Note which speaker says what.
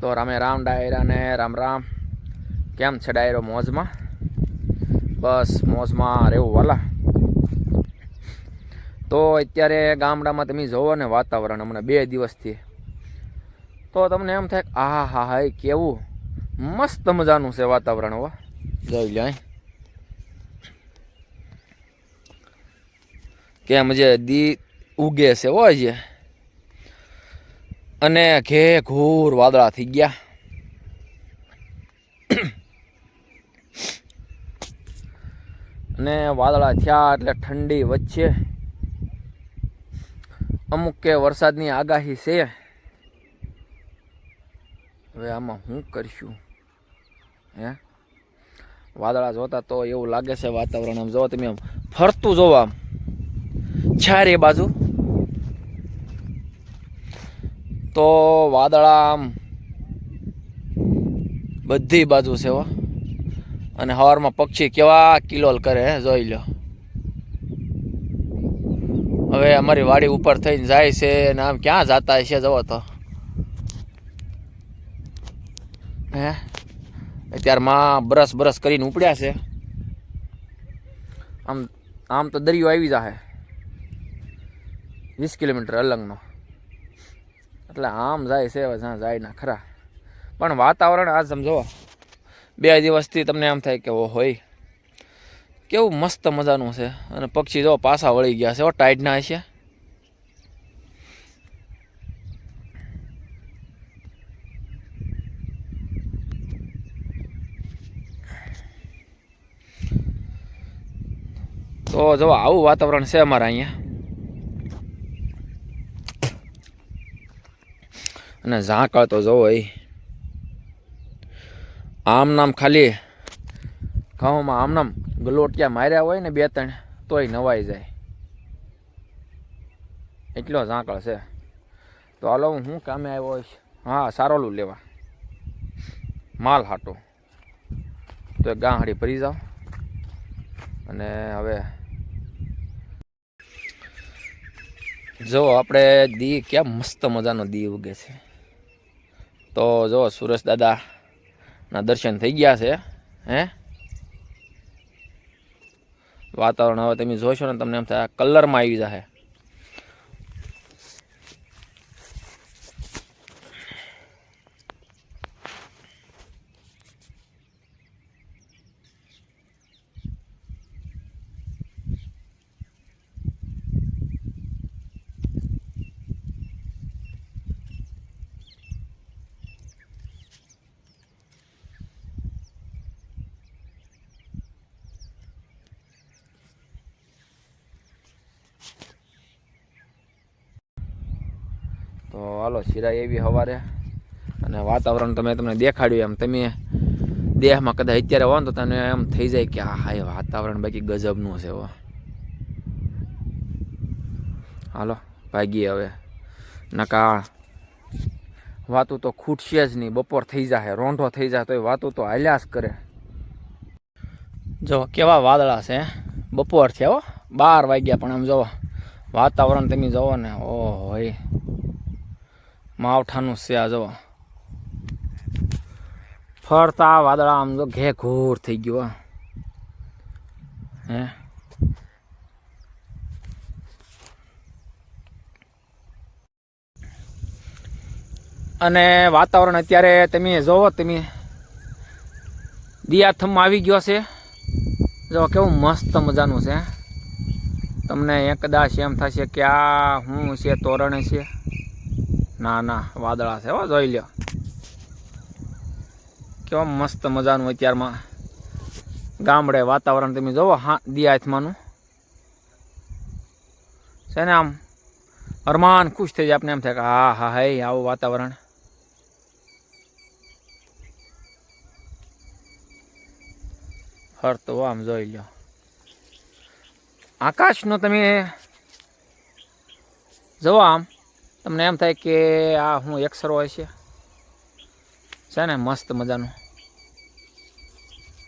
Speaker 1: તો રામે રામ ડાયરાને, રામ રામ. કેમ છે ડાયરો મોજમાં? બસ મોજમાં રહેવું વાલા. તો અત્યારે ગામડામાં તમે જોવો ને વાતાવરણ, હમણાં બે દિવસથી. તો તમને એમ થાય આ હા હા કેવું મસ્ત મજાનું છે વાતાવરણ હો. જોઈ લે કેમ જે દી ઉગે છે હોય છે અને ઘે ઘૂર વાદળા થઈ ગયા. અને વાદળા થયા એટલે ઠંડી વચ્ચે અમુક કે વરસાદની આગાહી છે. હવે આમાં શું કરશું? હે? વાદળા જોતા તો એવું લાગે છે વાતાવરણ. આમ જો તમે આમ ફરતું જોવા આમ. ચારે બાજુ. તો વાદળા આમ બધી બાજુ છે હો. અને હવારમાં પક્ષી કેવા કિલોલ કરે જોઈ લો. હવે અમારી વાડી ઉપર થઈને જાય છે ને આમ ક્યાં જતા છે જવો તો. હે? અત્યારમાં બ્રશ બ્રશ કરીને ઉપડ્યા છે. આમ આમ તો દરિયો આવી જાહે. વીસ કિલોમીટર અલંગનો. એટલે આમ જાય છે જ્યાં જાય ના ખરા. પણ વાતાવરણ આ સમજો બે દિવસથી તમને એમ થાય કે ઓ હોય. કેવું મસ્ત મજાનું છે. અને પક્ષી જો પાછા વળી ગયા છે ટાઈડના હશે. તો જો આવું વાતાવરણ છે અમારા અહીંયા. અને ઝાંકળ તો જોવો એ આમ નામ ખાલી ઘઉંમાં આમ નામ ગલોટિયા માર્યા હોય ને બે ત્રણ, તોય નવાઈ જાય. એટલો ઝાંકળ છે. તો હાલો હું શું કામે આવ્યો હોઈશ? હા, સારોલું લેવા. માલ હાટો. તો ગાંહડી ભરી જાઓ. અને હવે જો આપણે દી ક્યાં મસ્ત મજાનો દી ઉગે છે. તો જો સુરેશ દાદાના દર્શન થઈ ગયા છે, હે? વાતાવરણ હવે તમે જોશો ને તમને એમ થાય કલરમાં આવી જશે તો હાલો સિરાય એવી સવારે અને વાતાવરણ તમે તમને દેખાડ્યું એમ. તમે દેહમાં કદાચ અત્યારે હો ને તો તને એમ થઈ જાય કે આ હા વાતાવરણ બાકી ગજબનું છે હો. હાલો, ભાગીએ હવે. નકા, વાતું તો ખૂટશે જ નહીં. બપોર થઈ જાય રોંઢો થઈ જાય તો એ વાતું તો હાલ્યા કરે. જો, કેવા વાદળા છે બપોર છે હો, બાર વાગ્યા પણ આમ જુઓ વાતાવરણ તમે જુઓ ને ઓહો હોય માવઠાનું છે આ ફરતા વાદળા આમ જો ઘે ઘોર થઈ ગયો હે? અને વાતાવરણ અત્યારે તમે જોવો તમે. દિયાથમ આવી ગયો છે. જો કેવું મસ્ત મજાનું છે. તમને કદાચ એમ થશે કે આ હું છે તોરણ છે. ના ના, વાદળા છે હો, જોઈ લ્યો. કેવા મસ્ત મજાનું અત્યારમાં ગામડે વાતાવરણ તમે જોવો, હા, દિયાથમાનું. છે ને આમ, અરમાન ખુશ થઈ જાય આપણે એમ થાય કે, હા હા, હે, આવું વાતાવરણ. ફરતો આમ જોઈ લ્યો. આકાશનો તમે જુઓ આમ તમને એમ થાય કે આ હું એક્સરો હશે છે ને મસ્ત મજાનું.